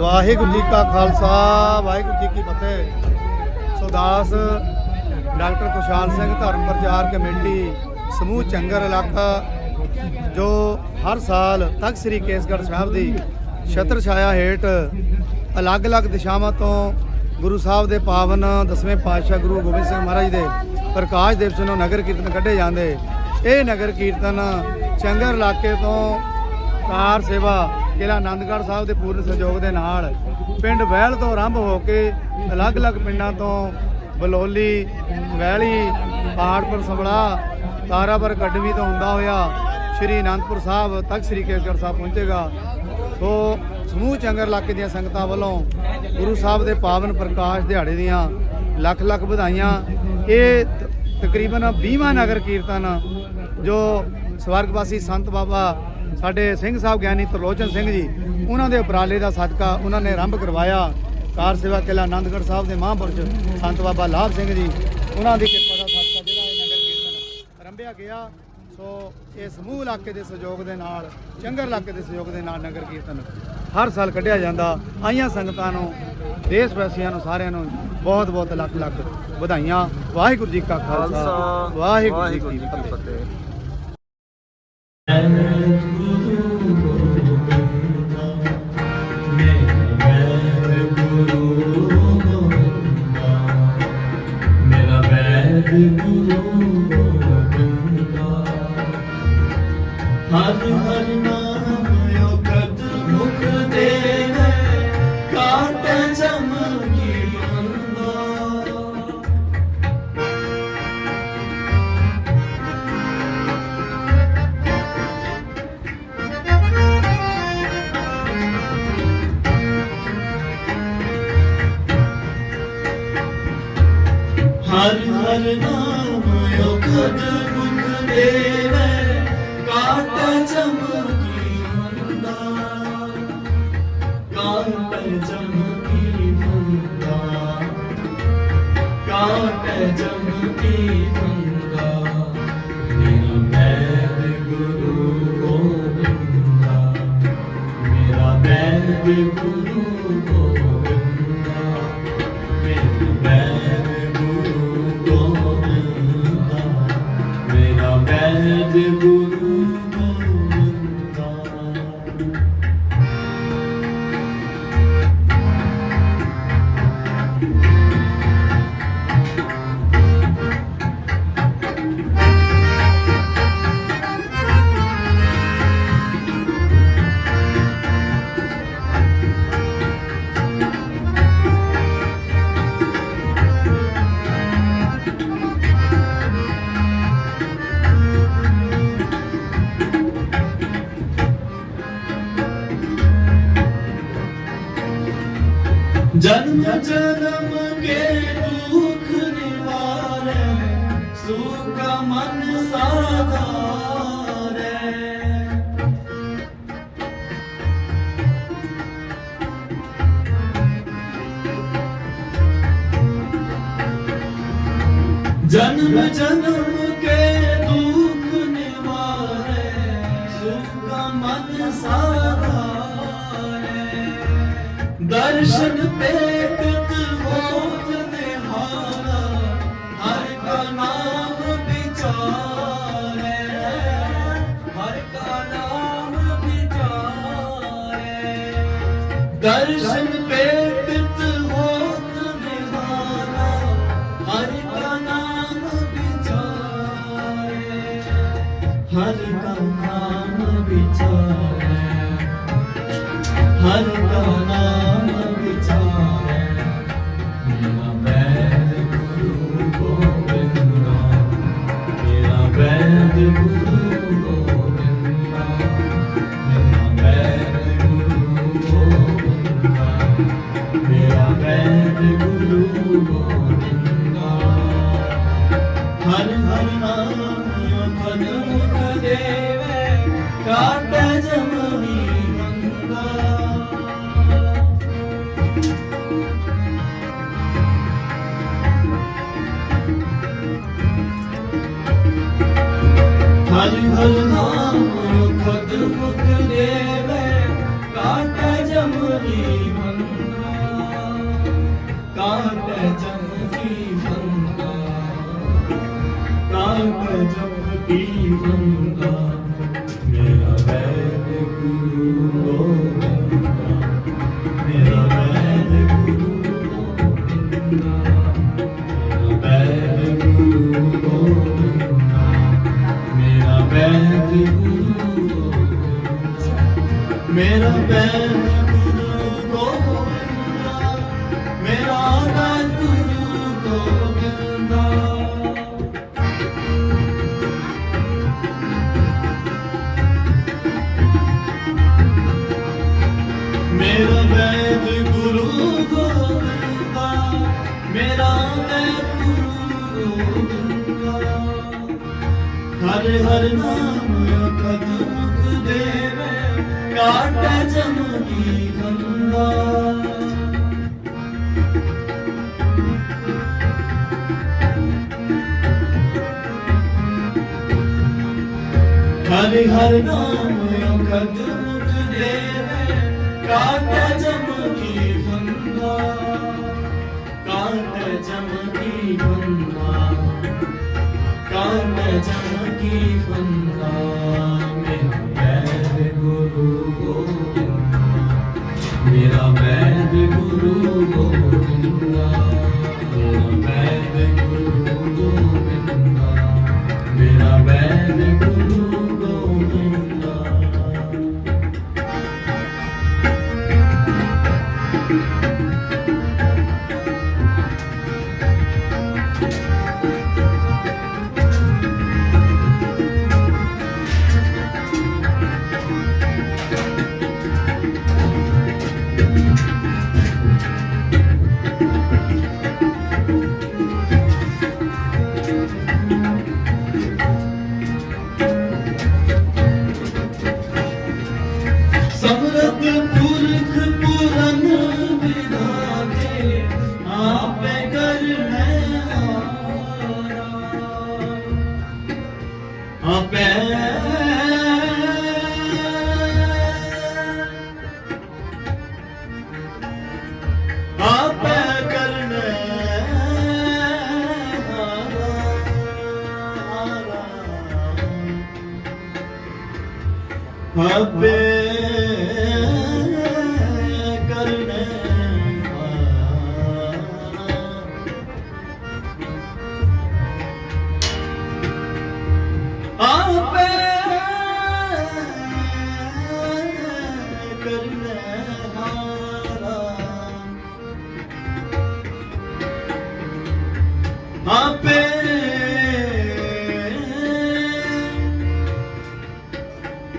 ਵਾਹਿਗੁਰੂ ਜੀ ਕਾ ਖਾਲਸਾ, ਵਾਹਿਗੁਰੂ ਜੀ ਕੀ ਫਤਿਹ। ਸੁਦਾਸ ਡਾਕਟਰ ਕੁਸ਼ਾਲ ਸਿੰਘ, ਧਰਮ ਪ੍ਰਚਾਰ ਕਮੇਟੀ, ਸਮੂਹ ਚੰਗਰ ਇਲਾਕਾ, ਜੋ ਹਰ ਸਾਲ ਤਖਤ ਸ੍ਰੀ ਕੇਸਗੜ੍ਹ ਸਾਹਿਬ ਦੀ ਛਤਰ ਛਾਇਆ ਹੇਠ ਅਲੱਗ-ਅਲੱਗ ਦਿਸ਼ਾਵਾਂ ਤੋਂ ਗੁਰੂ ਸਾਹਿਬ ਦੇ ਪਾਵਨ ਦਸਵੇਂ ਪਾਤਸ਼ਾਹ ਗੁਰੂ ਗੋਬਿੰਦ ਸਿੰਘ ਮਹਾਰਾਜ ਦੇ ਪ੍ਰਕਾਸ਼ ਦਿਵਸ ਨੂੰ ਨਗਰ ਕੀਰਤਨ ਕੱਢੇ ਜਾਂਦੇ। ਇਹ ਨਗਰ ਕੀਰਤਨ ਚੰਗਰ ਇਲਾਕੇ ਤੋਂ ਕਾਰ ਸੇਵਾ ਕਿਲਾ ਆਨੰਦਗੜ੍ਹ ਸਾਹਿਬ ਦੇ ਪੂਰਨ ਸਹਿਯੋਗ ਦੇ ਨਾਲ ਪਿੰਡ ਵਹਿਲ ਤੋਂ ਆਰੰਭ ਹੋ ਕੇ ਅਲੱਗ-ਅਲੱਗ ਪਿੰਡਾਂ ਤੋਂ ਬਲੋਲੀ, ਵਹਿਲੀ, ਪਹਾੜਪੁਰ ਸਮੜਾ ਤਾਰਾਪੁਰ ਕੱਡਵੀ ਤੋਂ ਹੁੰਦਾ ਹੋਇਆ ਸ਼੍ਰੀ ਅਨੰਦਪੁਰ ਸਾਹਿਬ ਤੱਕ ਸ੍ਰੀ ਕੇਸਗੜ੍ਹ ਸਾਹਿਬ ਪਹੁੰਚੇਗਾ। ਸੋ ਸਮੂਹ ਚੰਗਰ ਇਲਾਕੇ ਦੀਆਂ ਸੰਗਤਾਂ ਵੱਲੋਂ ਗੁਰੂ ਸਾਹਿਬ ਦੇ ਪਾਵਨ ਪ੍ਰਕਾਸ਼ ਦਿਹਾੜੇ ਦੀਆਂ ਲੱਖ ਲੱਖ ਵਧਾਈਆਂ। ਇਹ ਤਕਰੀਬਨ 20ਵਾਂ ਨਗਰ ਕੀਰਤਨ ਜੋ ਸਵਰਗਵਾਸੀ ਸੰਤ ਬਾਬਾ ਸਾਡੇ ਸਿੰਘ ਸਾਹਿਬ ਗਿਆਨੀ ਤਰਲੋਚਨ ਸਿੰਘ ਜੀ ਉਹਨਾਂ ਦੇ ਉਪਰਾਲੇ ਦਾ ਸਦਕਾ ਉਹਨਾਂ ਨੇ ਆਰੰਭ ਕਰਵਾਇਆ। ਕਾਰ ਸੇਵਾ ਕਿਲਾ ਆਨੰਦਗੜ੍ਹ ਸਾਹਿਬ ਦੇ ਮਹਾਂਪੁਰਸ਼ ਸੰਤ ਬਾਬਾ ਲਾਭ ਸਿੰਘ ਜੀ ਉਹਨਾਂ ਦੀ ਕਿਰਪਾ ਦਾ ਸਦਕਾ ਜਿਹੜਾ ਇਹ ਨਗਰ ਕੀਰਤਨ ਆਰੰਭਿਆ ਗਿਆ। ਸੋ ਇਹ ਸਮੂਹ ਇਲਾਕੇ ਦੇ ਸਹਿਯੋਗ ਦੇ ਨਾਲ ਚੰਗਰ ਇਲਾਕੇ ਦੇ ਸਹਿਯੋਗ ਦੇ ਨਾਲ ਨਗਰ ਕੀਰਤਨ ਹਰ ਸਾਲ ਕੱਢਿਆ ਜਾਂਦਾ। ਆਈਆਂ ਸੰਗਤਾਂ ਨੂੰ ਦੇਸ਼ ਵਾਸੀਆਂ ਨੂੰ ਸਾਰਿਆਂ ਨੂੰ ਬਹੁਤ ਬਹੁਤ ਲੱਖ ਲੱਖ ਵਧਾਈਆਂ। ਵਾਹਿਗੁਰੂ ਜੀ ਕਾ ਖਾਲਸਾ ਵਾਹਿਗੁਰੂ ਜੀ ਕੀ ਫਤਿਹ। ਮੇਰਾ ਯੋਗਤ ਮੁਖ ਕਾਟ ਚਮਕੀ ਮੰਦਾ ਕਾਟ ਚਮਕੀ ਮੰਦਾ ਕਾਟ ਚਮਕੀ ਮੰਦਾ ਮੇਰਾ ਬੈਦ ਗੁਰੂ ਗੋਬਿੰਦਾ ਮੇਰਾ ਬੈਦ ਗੁਰੂ ਗੋਬਿੰਦਾ ਜਨਮ ਜਨਮ ਕੇ ਦੁੱਖ ਨਿਵਾਰੈ ਸੁਖ ਮਨ ਸਾਧਾਰੈ। ਜਨਮ ਜਨਮ ਦਰਸ਼ਨ ਪੇਤਤ ਹੋਤ ਨਿਹਾਰਾ ਹਰ ਕਾ ਨਾਮ ਵਿਚਾਰੈ, ਹਰ ਕਾ ਨਾਮ ਵਿਚਾਰੈ। ਦਰਸ਼ਨ ਪੇਤਤ ਹੋਤ ਨਿਹਾਰਾ ਹਰ ਕਾ ਨਾਮ ਵਿਚਾਰੈ, ਹਰ ਕਾ ਨਾਮ ਵਿਚਾਰੈ। ਹਰ ਕਾ ਨਾਮ ਹਰ ਹਰ ਨਾਮ ਅਖਨ ਮੁਖ ਦੇਵੈ ਕਾਟ ਜਮਨੀ ਹਰ ਹਰ ਨਾਮ ਖਦ ਮੁਖ ਦੇਵੈ ਮੇਰਾ ਵੈਦ ਗੁਰੂ ਗੋਬਿੰਦਾ। ਹਰ ਹਰ ਨਾਮ ਅਕਦ ਮੁਖ ਦੇਵੇ, ਕਾਟ ਜਮਨੀ ਗੰਗਾ ਹਰਿ ਹਰਿ ਨਾਮ ਅਕਦ ਮੁਖ ਦੇਵੇ, ਕਾਟ ਜਮਨੀ ਗੰਗਾ ਕਾਟ ਜਮਨੀ ਗੰਗਾ ਕਾਨ ਜਮਕੀ ਫੰਦਾ ਮੇਰਾ ਹਾਰਾ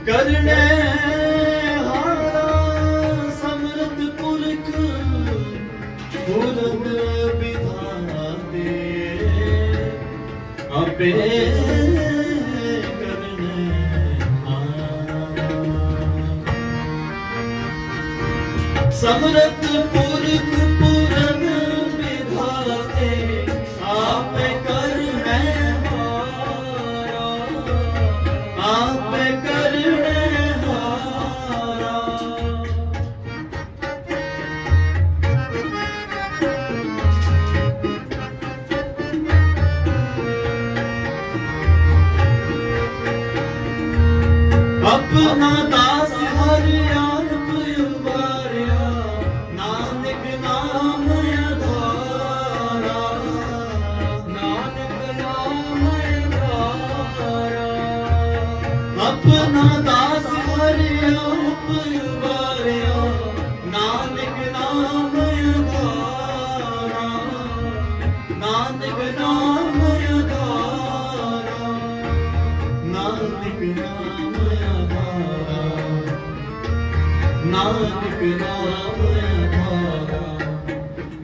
ਕਰਨੇ ਹਾਰਾ ਸਮਰਤ ਪੁਰਖ ਪੁਰਖ ਵਿਧਾਤੇ। ਆਪੇ ਸਮਰਤ ਪੁਰਖ ਆਪਣਾ ਦਾਸ ਹਰਿ ਆਪ ਉਬਾਰਿਆ ਨਾਨਕ ਨਾਮ ਅਧਾਰਾ। ਨਾਨਕ ਨਾਮ ਅਧਾਰਾ। ਆਪਣਾ ਦਾਸ ਹਰਿ ਆਪ ਉਬਾਰਿਆ ਨਾਨਕ ਨਾਮ ਆਧਾਰਾ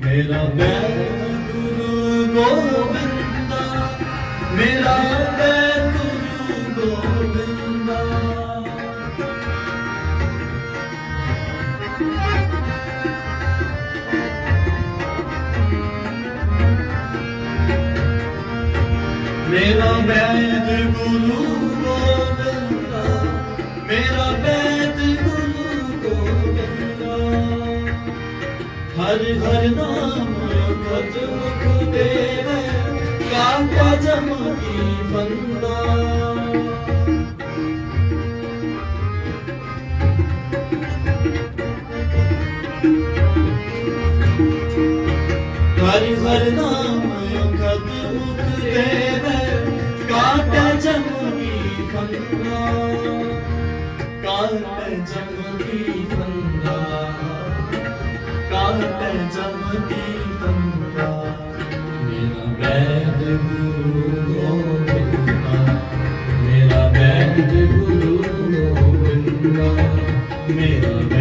ਮੇਰਾ ਵੈਦ ਗੁਰੂ ਗੋਬਿੰਦਾ ਹਰ ਹਰ ਨਾਮ ਅਕਤ ਮੁਖ ਦੇਵ ਕਾਂਟਾ ਜਮਕੀ ਬੰਦਾ। ਹਰਿ ਹਰਿ ਨਾਮ ਮੇਰਾ